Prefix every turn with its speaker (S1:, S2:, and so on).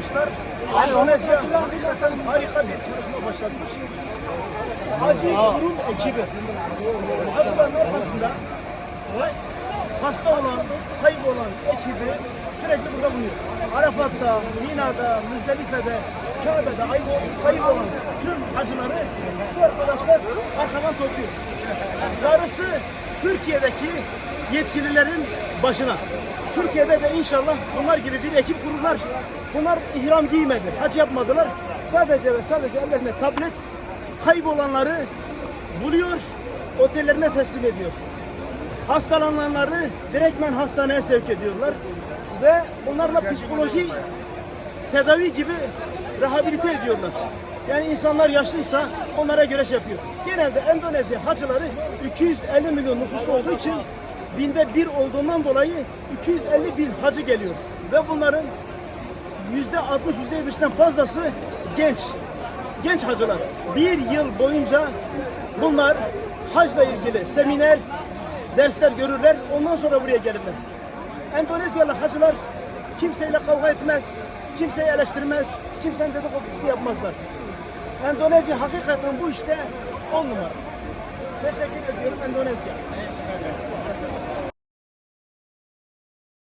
S1: dostlar, Endonezya hakikaten harika bir çalışma başlatmış. Hacı Kurum ekibi. Hacıların arkasında hasta olan, kayıp olan ekibi sürekli burada bulunuyor. Arafat'ta, Mina'da, Müzdelife'de, Kabe'de kayıp, kayıp olan tüm hacıları şu arkadaşlar arkadan topluyor. Darısı Türkiye'deki yetkililerin başına. Türkiye'de de inşallah bunlar gibi bir ekip kururlar. Bunlar ihram giymedi, hac yapmadılar. Sadece ve sadece ellerine tablet kaybolanları buluyor, otellerine teslim ediyor. Hastalananları direktmen hastaneye sevk ediyorlar. Ve bunlarla psikoloji tedavi gibi rehabilite ediyorlar. Yani insanlar yaşlıysa onlara göre şey yapıyor. Genelde Endonezya hacıları 250 milyon nüfuslu olduğu için binde bir olduğundan dolayı 250 bin hacı geliyor. Ve bunların yüzde 60 yüzde 70'den fazlası genç. Genç hacılar. Bir yıl boyunca bunlar hacla ilgili seminer, dersler görürler. Ondan sonra buraya gelirler. Endonezyalı hacılar kimseyle kavga etmez, kimseyi eleştirmez, kimsenin dedikodusunu yapmazlar. Endonezya hakikaten bu işte on numara. Teşekkür ediyorum Endonezya.